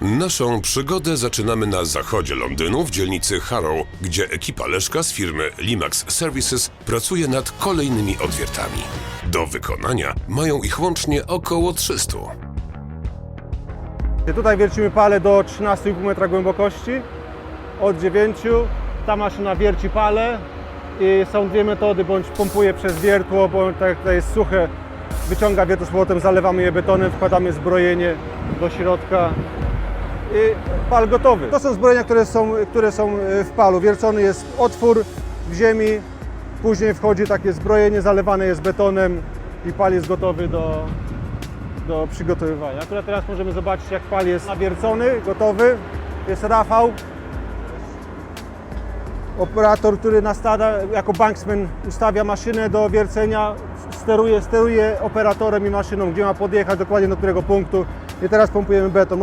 Naszą przygodę zaczynamy na zachodzie Londynu w dzielnicy Harrow, gdzie ekipa Leszka z firmy Limax Services pracuje nad kolejnymi odwiertami. Do wykonania mają ich łącznie około 300. Tutaj wiercimy pale do 13,5 metra głębokości, od 9. Ta maszyna wierci pale i są dwie metody, bądź pompuje przez wiertło, bądź tak jak tutaj jest suche, wyciąga wiertło z powrotem, zalewamy je betonem, wkładamy zbrojenie do środka pal gotowy. To są zbrojenia, które są, które są e, w palu. Wiercony jest otwór w ziemi, później wchodzi takie zbrojenie, zalewane jest betonem i pal jest gotowy do, do przygotowywania. Akurat teraz możemy zobaczyć, jak pal jest nawiercony, gotowy. Jest Rafał, operator, który na stada jako banksman ustawia maszynę do wiercenia, steruje, steruje operatorem i maszyną, gdzie ma podjechać dokładnie do którego punktu. I teraz pompujemy beton.